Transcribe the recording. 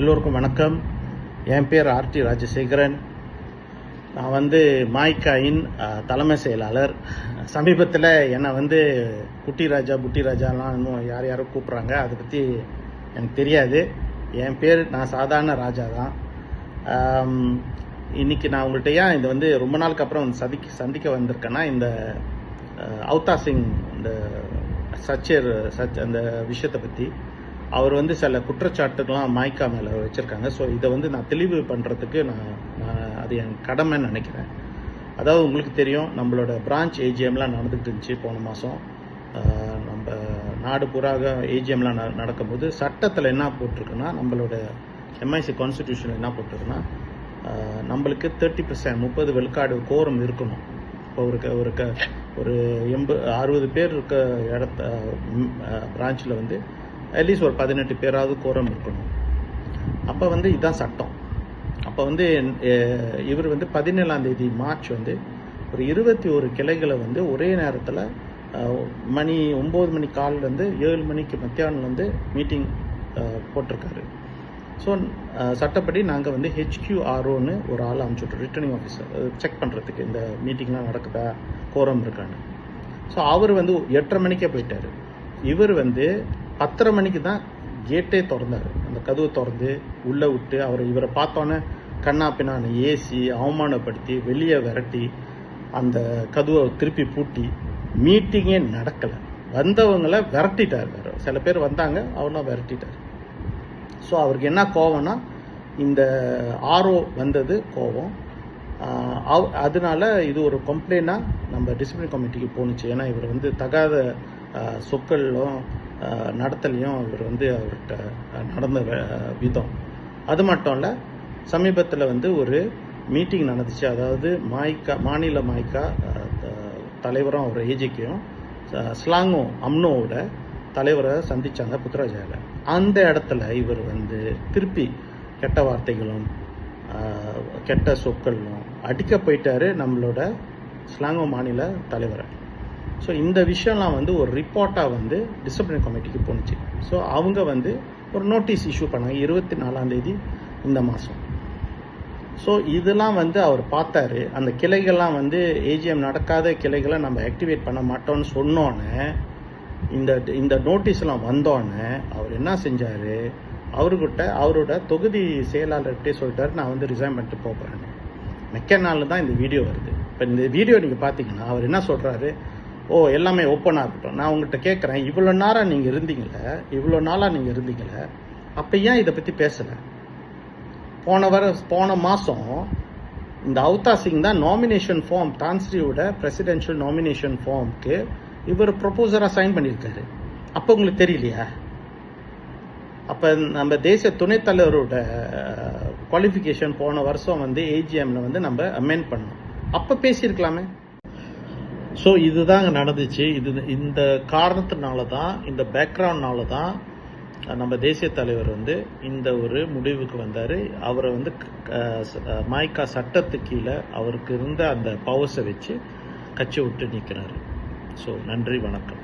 எல்லோருக்கும் வணக்கம். என் பேர் ஆர்டி ராஜசேகரன். நான் வந்து மாய்காயின் தலைமை செயலாளர். சமீபத்தில் என்னை வந்து குட்டி ராஜா புட்டி ராஜாலாம் இன்னும் யார் யாரோ கூப்பிட்றாங்க அதை பற்றி எனக்கு தெரியாது. என் பேர் நான் சாதாரண ராஜா தான். இன்றைக்கி இன்னைக்கு நான் உங்கள்கிட்ட ஏன் இது வந்து ரொம்ப நாளுக்கு அப்புறம் வந்து சந்திக்க சந்திக்க வந்திருக்கேன்னா இந்த அவுதா சிங் இந்த சச்சர் சச் அந்த விஷயத்தை பற்றி அவர் வந்து சில குற்றச்சாட்டுக்கெலாம் மாய்க்கா மேலே வச்சுருக்காங்க. ஸோ இதை வந்து நான் தெளிவு பண்ணுறதுக்கு நான் நான் அது என் கடமைன்னு நினைக்கிறேன். அதாவது உங்களுக்கு தெரியும் நம்மளோட பிரான்ச் ஏஜிஎம்லாம் நடந்துகிட்டு இருந்துச்சு போன மாதம் நம்ம நாடு பூராக ஏஜிஎம்லாம் ந நடக்கும்போது சட்டத்தில் என்ன போட்டிருக்குன்னா நம்மளோட எம்ஐசி கான்ஸ்டிடியூஷன் என்ன போட்டிருக்குன்னா நம்மளுக்கு தேர்ட்டி பர்சன்ட் முப்பது விழுக்காடு கோரம் இருக்கணும். இப்போ ஒரு க- ஒரு க ஒரு எண்பது அறுபது பேர் இருக்க இடத்த பிரான்ச்சில் வந்து அட்லீஸ்ட் ஒரு பதினெட்டு பேராவது கோரம் இருக்கணும். அப்போ வந்து இதுதான் சட்டம். அப்போ வந்து இவர் வந்து பதினேழாம் தேதி மார்ச் வந்து ஒரு இருபத்தி ஒரு கிளைகளை வந்து ஒரே நேரத்தில் மணி ஒம்பது மணி காலிலேருந்து ஏழு மணிக்கு மத்தியானம் வந்து மீட்டிங் போட்டிருக்காரு. ஸோ சட்டப்படி நாங்கள் வந்து ஹெச்கியூஆர்ஓன்னு ஒரு ஆள் அனுப்பிச்சுட்றோம் ரிட்டர்னிங் ஆஃபீஸர் செக் பண்ணுறதுக்கு இந்த மீட்டிங்லாம் நடக்குதா? கோரம் இருக்கான்னு. ஸோ அவர் வந்து எட்டரை மணிக்கே போயிட்டார். இவர் வந்து பத்தரை மணிக்கு தான் கேட்டே திறந்தார். அந்த கதவு திறந்து உள்ளே விட்டு அவர் இவரை பார்த்தோன்னே கண்ணா பின்னான்னு ஏசி அவமானப்படுத்தி வெளியே விரட்டி அந்த கதுவை திருப்பி பூட்டி மீட்டிங்கே நடக்கலை. வந்தவங்களை விரட்டிட்டார் வேற சில பேர் வந்தாங்க அவனும் விரட்டிட்டார். ஸோ அவருக்கு என்ன கோவம்னா இந்த ஆர்ஓ வந்தது கோவம். அவ்- அதனால இது ஒரு கம்ப்ளைண்டாக நம்ம டிசிப்ளின் கமிட்டிக்கு போணுச்சு. ஏன்னா இவர் வந்து தகாத சொற்களும் நடத்தலையும் இவர் வந்து அவர்கிட்ட நடந்த விதம். அது மட்டும் இல்லை சமீபத்தில் வந்து ஒரு மீட்டிங் நடந்துச்சு. அதாவது மாய்க்கா மாநில மாய்க்கா த- தலைவரும் அவர் ஏஜிக்கையும் ஸ்லாங்கோ அம்னோவோட தலைவரை சந்திச்சாங்க புத்ராஜாவில் அந்த இடத்துல இவர் வந்து திருப்பி கெட்ட வார்த்தைகளும் கெட்ட சொற்களும் அடிக்க போயிட்டாரு நம்மளோட ஸ்லாங்கோ மாநில தலைவரை. ஸோ இந்த விஷயம்லாம் வந்து ஒரு ரிப்போர்ட்டாக வந்து டிசிப்ளின் கமிட்டிக்கு போணுச்சு. ஸோ அவங்க வந்து ஒரு நோட்டீஸ் இஷ்யூ பண்ணாங்க. இருபத்தி நாலாம் தேதி இந்த மாதம் ஸோ இதெல்லாம் வந்து அவர் பார்த்தாரு. அந்த கிளைகள்லாம் வந்து ஏஜிஎம் நடக்காத கிளைகளை நம்ம ஆக்டிவேட் பண்ண மாட்டோம்னு சொன்னோன்னே இந்த இந்த நோட்டீஸ்லாம் வந்தோடனே அவர் என்ன செஞ்சார்? அவர்கிட்ட அவரோட தொகுதி செயலாளர்கிட்டே சொல்லிட்டாரு. நான் வந்து ரிசைன் பண்ணிட்டு போகிறேன்னு மெக்க நாள் தான் இந்த வீடியோ வருது. இப்போ இந்த வீடியோ நீங்கள் பார்த்தீங்கன்னா அவர் என்ன சொல்கிறாரு ஓ எல்லாமே ஓப்பனாக இருக்கட்டும் நான் உங்கள்கிட்ட கேட்குறேன் இவ்வளோ நேரம் நீங்கள் இருந்தீங்கள இவ்வளோ நாளாக நீங்கள் இருந்தீங்கள அப்போ ஏன் இதை பற்றி பேசலை? போன வர போன மாதம் இந்த அவுதா சிங் தான் நாமினேஷன் ஃபார்ம் தான்ஸ்ரீயோட பிரசிடென்ஷியல் நாமினேஷன் ஃபார்முக்கு இவர் ப்ரொபோசராக சைன் பண்ணியிருக்காரு. அப்போ உங்களுக்கு தெரியலையா? அப்போ நம்ம தேசிய துணைத் தலைவரோட குவாலிஃபிகேஷன் போன வருஷம் வந்து ஏஜிஎம்ல வந்து நம்ம அமெண்ட் பண்ணோம். அப்போ பேசியிருக்கலாமே. ஸோ இதுதாங்க நடந்துச்சு. இது இந்த காரணத்தினால தான் இந்த பேக்ரவுண்ட்னால தான் நம்ம தேசிய தலைவர் வந்து இந்த ஒரு முடிவுக்கு வந்தார். அவரை வந்து மாய்க்கா சட்டத்துக்கு கீழே அவருக்கு இருந்த அந்த பவர்ஸை வச்சு கட்சி விட்டு நிற்கிறாரு ஸோ நன்றி வணக்கம்.